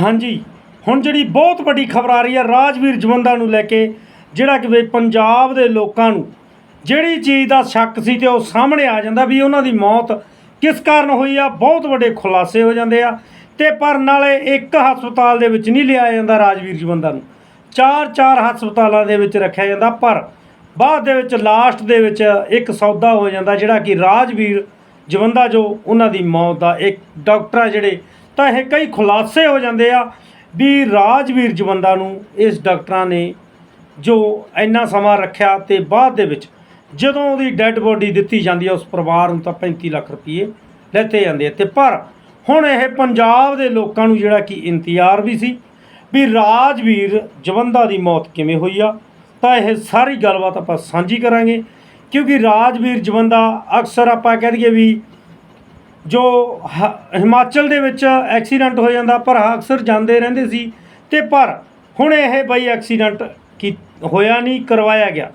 ਹਾਂਜੀ, ਹੁਣ ਜਿਹੜੀ ਬਹੁਤ ਵੱਡੀ ਖਬਰ ਆ ਰਹੀ ਹੈ ਰਾਜਵੀਰ ਜਵੰਦਾ ਨੂੰ ਲੈ ਕੇ, ਜਿਹੜਾ ਕਿ ਪੰਜਾਬ ਦੇ ਲੋਕਾਂ ਨੂੰ ਜਿਹੜੀ ਚੀਜ਼ ਦਾ ਸ਼ੱਕ ਸੀ ਤੇ ਉਹ ਸਾਹਮਣੇ ਆ ਜਾਂਦਾ ਵੀ ਉਹਨਾਂ ਦੀ ਮੌਤ ਕਿਸ ਕਾਰਨ ਹੋਈ ਆ, ਬਹੁਤ ਵੱਡੇ ਖੁਲਾਸੇ ਹੋ ਜਾਂਦੇ ਆ ਤੇ ਪਰ ਨਾਲੇ ਇੱਕ ਹਸਪਤਾਲ ਦੇ ਵਿੱਚ ਨਹੀਂ ਲਿਆ ਜਾਂਦਾ ਰਾਜਵੀਰ ਜਵੰਦਾ ਨੂੰ। ਚਾਰ ਚਾਰ ਹਸਪਤਾਲਾਂ ਦੇ ਵਿੱਚ ਰੱਖਿਆ ਜਾਂਦਾ, ਪਰ ਬਾਅਦ ਦੇ ਵਿੱਚ ਲਾਸਟ ਦੇ ਵਿੱਚ ਇੱਕ ਸੌਦਾ ਹੋ ਜਾਂਦਾ ਜਿਹੜਾ ਕਿ ਰਾਜਵੀਰ ਜਵੰਦਾ ਜੋ ਉਹਨਾਂ ਦੀ ਮੌਤ ਦਾ ਇੱਕ ਡਾਕਟਰ ਆ ਜਿਹੜੇ ਤਾਂ ਇਹ ਕਈ ਖੁਲਾਸੇ ਹੋ ਜਾਂਦੇ ਆ ਵੀ ਰਾਜਵੀਰ ਜਵੰਦਾ ਨੂੰ ਇਸ ਡਾਕਟਰਾਂ ਨੇ ਜੋ ਇੰਨਾ ਸਮਾਂ ਰੱਖਿਆ ਤੇ ਬਾਅਦ ਦੇ ਵਿੱਚ ਜਦੋਂ ਉਹਦੀ ਡੈੱਡ ਬੋਡੀ ਦਿੱਤੀ ਜਾਂਦੀ ਹੈ ਉਸ ਪਰਿਵਾਰ ਨੂੰ ਤਾਂ 35 ਲੱਖ ਰੁਪਏ ਲੈਤੇ ਜਾਂਦੇ ਆ। ਤੇ ਪਰ ਹੁਣ ਇਹ ਪੰਜਾਬ ਦੇ ਲੋਕਾਂ ਨੂੰ ਜਿਹੜਾ ਕਿ ਇੰਤਜ਼ਾਰ ਵੀ ਸੀ ਵੀ ਰਾਜਵੀਰ ਜਵੰਦਾ ਦੀ ਮੌਤ ਕਿਵੇਂ ਹੋਈ ਆ, ਤਾਂ ਇਹ ਸਾਰੀ ਗੱਲਬਾਤ ਆਪਾਂ ਸਾਂਝੀ ਕਰਾਂਗੇ, ਕਿਉਂਕਿ ਰਾਜਵੀਰ ਜਵੰਦਾ ਅਕਸਰ ਆਪਾਂ ਕਹਿ ਦਈਏ ਵੀ ਜੋ ਹ- ਹਿਮਾਚਲ ਦੇ ਵਿੱਚ ਐਕਸੀਡੈਂਟ ਹੋ ਜਾਂਦਾ, ਪਰ ਅਕਸਰ ਜਾਂਦੇ ਰਹਿੰਦੇ ਸੀ ਤੇ ਪਰ ਹੁਣ ਇਹ ਬਈ ਐਕਸੀਡੈਂਟ ਕੀ ਹੋਇਆ ਨਹੀਂ, ਕਰਵਾਇਆ ਗਿਆ।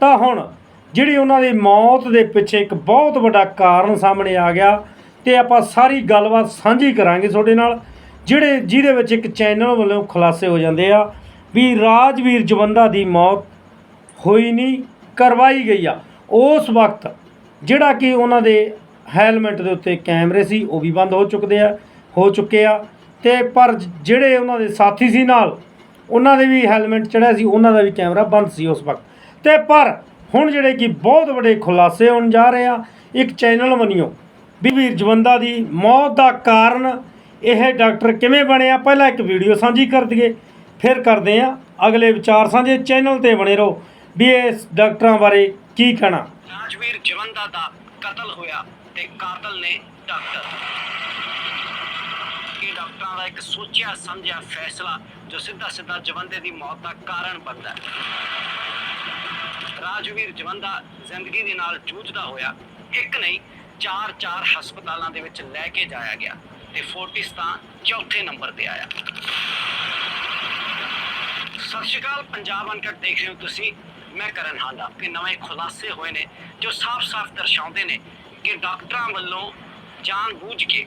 ਤਾਂ ਹੁਣ ਜਿਹੜੀ ਉਹਨਾਂ ਦੀ ਮੌਤ ਦੇ ਪਿੱਛੇ ਇੱਕ ਬਹੁਤ ਵੱਡਾ ਕਾਰਨ ਸਾਹਮਣੇ ਆ ਗਿਆ ਤੇ ਆਪਾਂ ਸਾਰੀ ਗੱਲਬਾਤ ਸਾਂਝੀ ਕਰਾਂਗੇ ਤੁਹਾਡੇ ਨਾਲ, ਜਿਹੜੇ ਜਿਹਦੇ ਵਿੱਚ ਇੱਕ ਚੈਨਲ ਵੱਲੋਂ ਖੁਲਾਸੇ ਹੋ ਜਾਂਦੇ ਆ ਵੀ ਰਾਜਵੀਰ ਜਵੰਦਾ ਦੀ ਮੌਤ ਹੋਈ ਨਹੀਂ, ਕਰਵਾਈ ਗਈ ਆ। ਉਸ ਵਕਤ ਜਿਹੜਾ ਕਿ ਉਹਨਾਂ ਦੇ ਹੈਲਮਟ ਦੇ ਉੱਤੇ ਕੈਮਰੇ ਸੀ, ਉਹ ਵੀ ਬੰਦ ਹੋ ਚੁੱਕਦੇ ਆ, ਹੋ ਚੁੱਕੇ ਆ। ਤੇ ਪਰ ਜਿਹੜੇ ਉਹਨਾਂ ਦੇ ਸਾਥੀ ਸੀ ਨਾਲ, ਉਹਨਾਂ ਦੇ ਵੀ ਹੈਲਮਟ ਚੜਿਆ ਸੀ, ਉਹਨਾਂ ਦਾ ਵੀ ਕੈਮਰਾ ਬੰਦ ਸੀ ਉਸ ਵਕਤ। ਤੇ ਪਰ ਹੁਣ ਜਿਹੜੇ ਕਿ ਬਹੁਤ ਵੱਡੇ ਖੁਲਾਸੇ ਹੋਣ ਜਾ ਰਹੇ ਆ, ਇੱਕ ਚੈਨਲ ਬਣਿਓ ਵੀ ਵੀਰ ਜਵੰਦਾ ਦੀ ਮੌਤ ਦਾ ਕਾਰਨ ਇਹ ਡਾਕਟਰ ਕਿਵੇਂ ਬਣਿਆ, ਪਹਿਲਾਂ ਇੱਕ ਵੀਡੀਓ ਸਾਂਝੀ ਕਰ ਦਈਏ, ਫਿਰ ਕਰਦੇ ਆ ਅਗਲੇ ਵਿਚਾਰ ਸਾਂਝੇ। ਚੈਨਲ ਤੇ ਬਣੇ ਰਹੋ, ਵੀ ਇਸ ਡਾਕਟਰਾਂ ਬਾਰੇ ਕੀ ਕਹਿਣਾ? ਰਾਜਵੀਰ ਜਵੰਦਾ ਦਾ ਕਤਲ ਹੋਇਆ। ਤੇ ਕਾਤਲ ਨੇ ਡਾਕਟਰ। ਇਹ ਡਾਕਟਰਾਂ ਦਾ ਇੱਕ ਸੋਚਿਆ ਸਮਝਿਆ ਫੈਸਲਾ ਜੋ ਸਿੱਧਾ ਸਿੱਧਾ ਜਵੰਦੇ ਦੀ ਮੌਤ ਦਾ ਕਾਰਨ ਬਣਦਾ ਹੈ। ਰਾਜਵੀਰ ਜਵੰਦਾ ਜ਼ਿੰਦਗੀ ਦੇ ਨਾਲ ਜੂਝਦਾ ਹੋਇਆ, ਇੱਕ ਨਹੀਂ ਚਾਰ ਚਾਰ ਹਸਪਤਾਲਾਂ ਦੇ ਵਿੱਚ ਲੈ ਕੇ ਜਾਇਆ ਗਿਆ ਤੇ ਫੋਰਟਿਸ ਤਾਂ ਚੌਥੇ ਨੰਬਰ ਤੇ ਆਇਆ। ਸਤਿ ਸ਼੍ਰੀ ਅਕਾਲ, ਪੰਜਾਬ ਅਨਕਟ ਦੇਖ ਰਹੇ ਹੋ ਤੁਸੀਂ। ਮੈਂ ਕਰਨ ਹਾਂਦਾ ਕਿ ਨਵੇਂ ਖੁਲਾਸੇ ਹੋਏ ਨੇ ਜੋ ਸਾਫ਼-ਸਾਫ਼ ਦਰਸਾਉਂਦੇ ਨੇ ਕਿ ਡਾਕਟਰਾਂ ਵੱਲੋਂ ਜਾਣਬੁੱਝ ਕੇ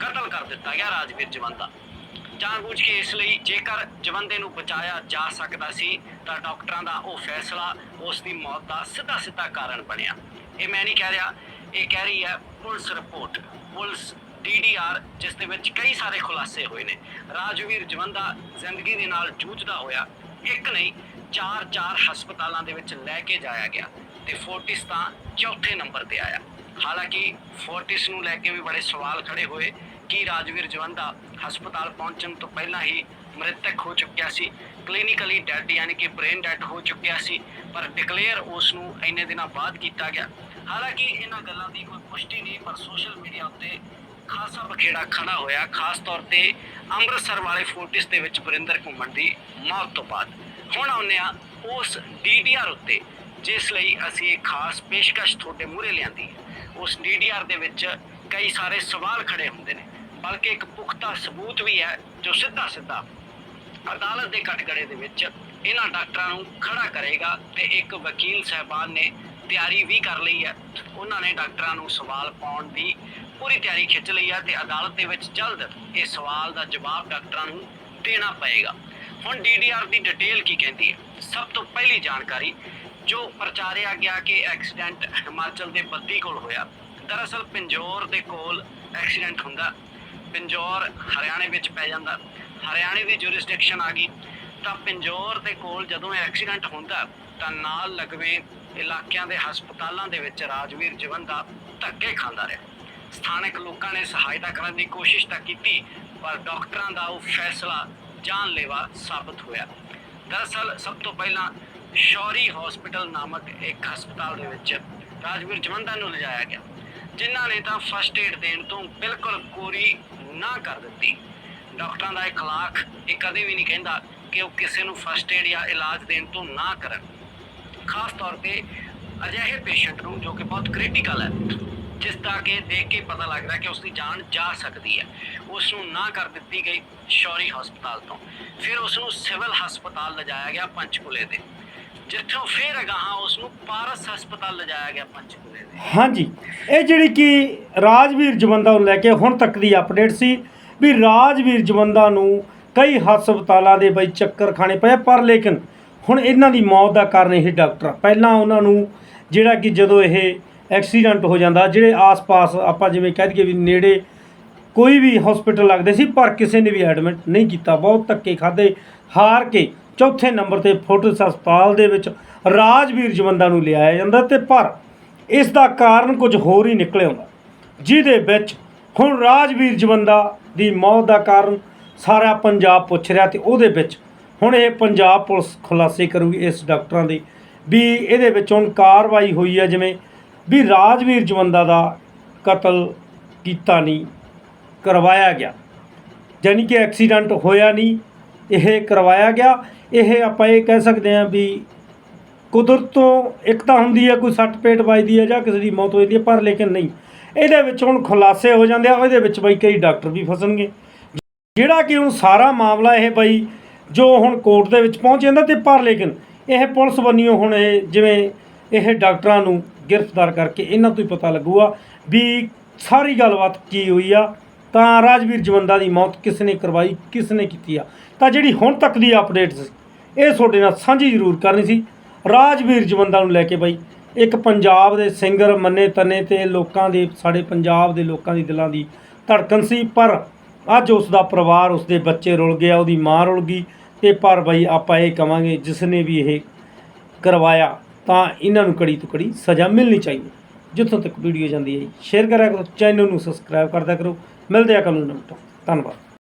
ਕਤਲ ਕਰ ਦਿੱਤਾ ਗਿਆ ਰਾਜਵੀਰ ਜਵੰਦਾ ਜਾਣਬੁੱਝ ਕੇ ਇਸ ਲਈ ਜੇਕਰ ਜਵੰਦੇ ਨੂੰ ਬਚਾਇਆ ਜਾ ਸਕਦਾ ਸੀ, ਤਾਂ ਡਾਕਟਰਾਂ ਦਾ ਉਹ ਫੈਸਲਾ ਉਸ ਦੀ ਮੌਤ ਦਾ ਸਿੱਧਾ-ਸਿੱਧਾ ਕਾਰਨ ਬਣਿਆ। ਇਹ ਮੈਂ ਨਹੀਂ ਕਹਿ ਰਿਹਾ, ਇਹ ਕਹਿ ਰਹੀ ਹੈ ਪੁਲਿਸ ਰਿਪੋਰਟ। ਪੁਲਿਸ ਡੀਡੀਆਰ ਜਿਸ ਦੇ ਵਿੱਚ ਕਈ ਸਾਰੇ ਖੁਲਾਸੇ ਹੋਏ ਨੇ। ਰਾਜਵੀਰ ਜਵੰਦਾ ਜ਼ਿੰਦਗੀ ਦੇ ਨਾਲ ਜੂਝਦਾ ਹੋਇਆ ਇੱਕ ਨਹੀਂ ਚਾਰ ਚਾਰ ਹਸਪਤਾਲਾਂ ਦੇ ਵਿੱਚ ਲੈ ਕੇ ਜਾਇਆ ਗਿਆ ਤੇ ਫੋਰਟਿਸ ਤਾਂ ਚੌਥੇ ਨੰਬਰ ਤੇ ਆਇਆ। ਹਾਲਾਂਕਿ ਫੋਰਟਿਸ ਨੂੰ ਲੈ ਕੇ ਵੀ ਬੜੇ ਸਵਾਲ ਖੜੇ ਹੋਏ ਕਿ ਰਾਜਵੀਰ ਜਵੰਦਾ ਹਸਪਤਾਲ ਪਹੁੰਚਣ ਤੋਂ ਪਹਿਲਾਂ ਹੀ ਮ੍ਰਿਤਕ ਹੋ ਚੁੱਕਿਆ ਸੀ। ਕਲੀਨਿਕਲੀ ਡੈਡ ਯਾਨੀ ਕਿ ਬ੍ਰੇਨ ਡੈਡ ਹੋ ਚੁੱਕਿਆ ਸੀ, ਪਰ ਡਿਕਲੇਅਰ ਉਸ ਨੂੰ ਇੰਨੇ ਦਿਨਾਂ ਬਾਅਦ ਕੀਤਾ ਗਿਆ। ਹਾਲਾਂਕਿ ਇਹਨਾਂ ਗੱਲਾਂ ਦੀ ਕੋਈ ਪੁਸ਼ਟੀ ਨਹੀਂ, ਪਰ ਸੋਸ਼ਲ ਮੀਡੀਆ ਉੱਤੇ ਖਾਸਾ ਬਖੇੜਾ ਖੜਾ ਹੋਇਆ। ਖਾਸ ਤੌਰ ਤੇ ਅੰਮ੍ਰਿਤਸਰ ਵਾਲੇ ਫੋਰਟਿਸ ਦੇ ਵਿੱਚ ਵਰਿੰਦਰ ਘੁੰਮਣ ਦੀ ਮੌਤ ਤੋਂ ਬਾਅਦ। ਹੁਣ ਆਉਂਦੇ ਆ ਉਸ ਡੀਡੀਆਰ ਉੱਤੇ, ਜਿਸ ਲਈ ਅਸੀਂ ਇੱਕ ਖਾਸ ਪੇਸ਼ਕਸ਼ ਤੁਹਾਡੇ ਮੂਹਰੇ ਲਿਆਂਦੀ ਹੈ। ਉਸ ਡੀਡੀਆਰ ਦੇ ਵਿੱਚ ਕਈ ਸਾਰੇ ਸਵਾਲ ਖੜੇ ਹੁੰਦੇ ਨੇ। ਬਲਕਿ ਇੱਕ ਪੁਖਤਾ ਸਬੂਤ ਵੀ ਹੈ, ਜੋ ਸਿੱਧਾ ਸਿੱਧਾ ਅਦਾਲਤ ਦੇ ਕਟਗੜੇ ਦੇ ਵਿੱਚ ਇਹਨਾਂ ਡਾਕਟਰਾਂ ਨੂੰ ਖੜਾ ਕਰੇਗਾ ਤੇ ਇੱਕ ਵਕੀਲ ਸਹਿਬਾਨ ਨੇ ਤਿਆਰੀ ਵੀ ਕਰ ਲਈ ਹੈ। ਉਹਨਾਂ ਨੇ ਡਾਕਟਰਾਂ ਨੂੰ ਸਵਾਲ ਪਾਉਣ ਦੀ ਪੂਰੀ ਤਿਆਰੀ ਖਿੱਚ ਲਈ ਹੈ ਤੇ ਅਦਾਲਤ ਦੇ ਵਿੱਚ ਜਲਦ ਇਹ ਸਵਾਲ ਦਾ ਜਵਾਬ ਡਾਕਟਰਾਂ ਨੂੰ ਦੇਣਾ ਪਏਗਾ। ਹੁਣ ਡੀਡੀਆਰ ਦੀ ਡਿਟੇਲ ਕੀ ਕਹਿੰਦੀ ਹੈ? ਸਭ ਤੋਂ ਪਹਿਲੀ ਜਾਣਕਾਰੀ ਜੋ ਪ੍ਰਚਾਰਿਆ ਗਿਆ ਕਿ ਐਕਸੀਡੈਂਟ ਹਿਮਾਚਲ ਦੇ ਬੱਦੀ ਕੋਲ ਹੋਇਆ। ਦਰਅਸਲ ਪਿੰਜੌਰ ਦੇ ਕੋਲ ਐਕਸੀਡੈਂਟ ਹੁੰਦਾ। ਪਿੰਜੌਰ ਹਰਿਆਣੇ ਵਿੱਚ ਪੈ ਜਾਂਦਾ। ਹਰਿਆਣੇ ਦੀ ਜੁਰਿਸਡਿਕਸ਼ਨ ਆ ਗਈ। ਤਾਂ ਪਿੰਜੌਰ ਦੇ ਕੋਲ ਜਦੋਂ ਇਹ ਐਕਸੀਡੈਂਟ ਹੁੰਦਾ, ਤਾਂ ਨਾਲ ਲਗਵੇਂ ਇਲਾਕਿਆਂ ਦੇ ਹਸਪਤਾਲਾਂ ਦੇ ਵਿੱਚ ਰਾਜਵੀਰ ਜੀਵਨ ਦਾ ਧੱਕੇ ਖਾਂਦਾ ਰਿਹਾ। ਸਥਾਨਕ ਲੋਕਾਂ ਨੇ ਸਹਾਇਤਾ ਕਰਨ ਦੀ ਕੋਸ਼ਿਸ਼ ਤਾਂ ਕੀਤੀ, ਪਰ ਡਾਕਟਰਾਂ ਦਾ ਉਹ ਫੈਸਲਾ ਜਾਨਲੇਵਾ ਸਾਬਤ ਹੋਇਆ। ਦਰਅਸਲ ਸਭ ਤੋਂ ਪਹਿਲਾਂ ਸ਼ੌਰੀ ਹਸਪੀਟਲ ਨਾਮਕ ਇੱਕ ਹਸਪਤਾਲ ਦੇ ਵਿੱਚ ਰਾਜਵੀਰ ਜਵੰਦਾ ਨੂੰ ਲਿਜਾਇਆ ਗਿਆ, ਜਿਨ੍ਹਾਂ ਨੇ ਤਾਂ ਫਸਟ ਏਡ ਦੇਣ ਤੋਂ ਬਿਲਕੁਲ ਕੋਰੀ ਨਾ ਕਰ ਦਿੱਤੀ। ਡਾਕਟਰਾਂ ਦਾ ਇਖਲਾਕ ਇਹ ਕਦੇ ਵੀ ਨਹੀਂ ਕਹਿੰਦਾ ਕਿ ਉਹ ਕਿਸੇ ਨੂੰ ਫਸਟ ਏਡ ਜਾਂ ਇਲਾਜ ਦੇਣ ਤੋਂ ਨਾ ਕਰਨ। ਖਾਸ ਤੌਰ ਤੇ ਅਜਿਹੇ ਪੇਸ਼ੈਂਟ ਨੂੰ ਜੋ ਕਿ ਬਹੁਤ ਕ੍ਰਿਟੀਕਲ ਹੈ, ਜਿਸ ਦਾ ਕਿ ਦੇਖ ਕੇ ਪਤਾ ਲੱਗਦਾ ਕਿ ਉਸ ਦੀ ਜਾਨ ਜਾ ਸਕਦੀ ਹੈ। ਉਸ ਨੂੰ ਨਾ ਕਰ ਦਿੱਤੀ ਗਈ ਸ਼ੌਰੀ ਹਸਪਤਾਲ ਤੋਂ। ਫਿਰ ਉਸ ਨੂੰ ਸਿਵਲ ਹਸਪਤਾਲ ਲਿਜਾਇਆ ਗਿਆ ਪੰਚਕੁਲੇ ਦੇ ਜਿੱਥੋਂ ਫਿਰ ਅਗਾਹਾਂ ਉਸ ਨੂੰ ਪਾਰਸ ਹਸਪਤਾਲ ਲਿਜਾਇਆ ਗਿਆ ਪੰਚਕੂਲੇ ਦੇ। ਹਾਂਜੀ, ਇਹ ਜਿਹੜੀ ਕਿ ਰਾਜਵੀਰ ਜਵੰਦਾ ਨੂੰ ਲੈ ਕੇ ਹੁਣ ਤੱਕ ਦੀ ਅਪਡੇਟ ਸੀ ਵੀ ਰਾਜਵੀਰ ਜਵੰਦਾ ਨੂੰ ਕਈ ਹਸਪਤਾਲਾਂ ਦੇ ਬਈ ਚੱਕਰ ਖਾਣੇ ਪਏ, ਪਰ ਲੇਕਿਨ ਹੁਣ ਇਹਨਾਂ ਦੀ ਮੌਤ ਦਾ ਕਾਰਨ ਇਹ ਡਾਕਟਰ ਪਹਿਲਾਂ ਉਹਨਾਂ ਨੂੰ ਜਿਹੜਾ ਕਿ ਜਦੋਂ ਇਹ ਐਕਸੀਡੈਂਟ ਹੋ ਜਾਂਦਾ, ਜਿਹੜੇ ਆਸ-ਪਾਸ ਆਪਾਂ ਜਿਵੇਂ ਕਹਿ ਦਈਏ ਵੀ ਨੇੜੇ ਕੋਈ ਵੀ ਹਸਪੀਟਲ ਲੱਗਦੇ ਸੀ, ਪਰ ਕਿਸੇ ਨੇ ਵੀ ਐਡਮਿਟ ਨਹੀਂ ਕੀਤਾ, ਬਹੁਤ ਧੱਕੇ ਖਾਦੇ ਹਾਰ ਕੇ ਚੌਥੇ ਨੰਬਰ ਤੇ ਫੋਰਟਿਸ ਹਸਪਤਾਲ ਦੇ ਵਿੱਚ ਰਾਜਵੀਰ ਜਵੰਦਾ ਨੂੰ ਲਿਆਇਆ ਜਾਂਦਾ ਤੇ ਪਰ ਇਸ ਦਾ ਕਾਰਨ ਕੁਝ ਹੋਰ ਹੀ ਨਿਕਲਿਆ ਆਉਂਦਾ ਜਿਹਦੇ ਵਿੱਚ ਹੁਣ ਰਾਜਵੀਰ ਜਵੰਦਾ ਦੀ ਮੌਤ ਦਾ ਕਾਰਨ ਸਾਰਾ ਪੰਜਾਬ ਪੁੱਛ ਰਿਹਾ ਤੇ ਉਹਦੇ ਵਿੱਚ ਹੁਣ ਇਹ ਪੰਜਾਬ ਪੁਲਿਸ ਖੁਲਾਸੇ ਕਰੂਗੀ ਇਸ ਡਾਕਟਰਾਂ ਦੀ ਵੀ ਇਹਦੇ ਵਿੱਚ ਹੁਣ ਕਾਰਵਾਈ ਹੋਈ ਹੈ ਜਿਵੇਂ ਵੀ ਰਾਜਵੀਰ ਜਵੰਦਾ ਦਾ ਕਤਲ ਕੀਤਾ ਨਹੀਂ, ਕਰਵਾਇਆ ਗਿਆ। ਯਾਨੀ ਕਿ ਐਕਸੀਡੈਂਟ ਹੋਇਆ ਨਹੀਂ ਇਹ ਕਰਵਾਇਆ ਗਿਆ। ਇਹ ਆਪਾਂ ਇਹ ਕਹਿ ਸਕਦੇ ਹਾਂ ਵੀ ਕੁਦਰਤ ਤੋਂ ਇੱਕ ਤਾਂ ਹੁੰਦੀ ਹੈ, ਕੋਈ ਸੱਟ ਪੇਟ ਵੱਜਦੀ ਹੈ ਜਾਂ ਕਿਸੇ ਦੀ ਮੌਤ ਹੋ ਜਾਂਦੀ ਹੈ, ਪਰ ਲੇਕਿਨ ਨਹੀਂ। ਇਹਦੇ ਵਿੱਚ ਹੁਣ ਖੁਲਾਸੇ ਹੋ ਜਾਂਦੇ ਆ ਇਹਦੇ ਵਿੱਚ ਬਈ ਕਈ ਡਾਕਟਰ ਵੀ ਫਸਣਗੇ। ਜਿਹੜਾ ਕਿ ਹੁਣ ਸਾਰਾ ਮਾਮਲਾ ਇਹ ਬਈ ਜੋ ਹੁਣ ਕੋਰਟ ਦੇ ਵਿੱਚ ਪਹੁੰਚ ਜਾਂਦਾ ਤੇ ਪਰ ਲੇਕਿਨ ਇਹ ਪੁਲਿਸ ਬੰਨਿਓ ਹੁਣ ਇਹ ਜਿਵੇਂ ਇਹ ਡਾਕਟਰਾਂ ਨੂੰ ਗ੍ਰਿਫਤਾਰ ਕਰਕੇ ਇਹਨਾਂ ਤੋਂ ਹੀ ਪਤਾ ਲੱਗੂਗਾ ਵੀ ਸਾਰੀ ਗੱਲਬਾਤ ਕੀ ਹੋਈ ਆ। ਤਾਂ ਰਾਜਵੀਰ ਜਵੰਦਾ ਦੀ ਮੌਤ ਕਿਸ ਨੇ ਕਰਵਾਈ, ਕਿਸ ਨੇ ਕੀਤੀ ਆ? ਤਾਂ ਜਿਹੜੀ ਹੁਣ ਤੱਕ ਦੀ ਅਪਡੇਟ ਇਹ ਤੁਹਾਡੇ ਨਾਲ ਸਾਂਝੀ ਜ਼ਰੂਰ ਕਰਨੀ ਸੀ। ਰਾਜਵੀਰ ਜਵੰਦਾ ਨੂੰ ਲੈ ਕੇ ਬਈ, ਇੱਕ ਪੰਜਾਬ ਦੇ ਸਿੰਗਰ ਮੰਨੇ ਤਨੇ ਤੇ ਲੋਕਾਂ ਦੇ, ਸਾਡੇ ਪੰਜਾਬ ਦੇ ਲੋਕਾਂ ਦੀ ਦਿਲਾਂ ਦੀ ਧੜਕਣ ਸੀ, ਪਰ ਅੱਜ ਉਸ ਦਾ ਪਰਿਵਾਰ ਉਸ ਦੇ ਬੱਚੇ ਰੁਲ ਗਿਆ, ਉਹਦੀ ਮਾਂ ਰੁਲ ਗਈ ਤੇ ਪਰ ਬਈ ਆਪਾਂ ਇਹ ਕਵਾਂਗੇ, ਜਿਸ ਨੇ ਵੀ ਇਹ ਕਰਵਾਇਆ, ਤਾਂ ਇਹਨਾਂ ਨੂੰ ਕੜੀ ਤੋਂ ਕੜੀ ਸਜ਼ਾ ਮਿਲਣੀ ਚਾਹੀਦੀ। ਜਿੱਥੋਂ ਤੱਕ ਵੀਡੀਓ ਜਾਂਦੀ ਹੈ ਸ਼ੇਅਰ ਕਰਿਆ ਕਰੋ ਚੈਨਲ ਨੂੰ ਸਬਸਕ੍ਰਾਈਬ ਕਰਦਾ ਕਰੋ ਮਿਲਦੇ ਆ ਕੱਲ੍ਹ ਨੂੰ ਨਵੀਂ ਟੌਪਿਕ। ਧੰਨਵਾਦ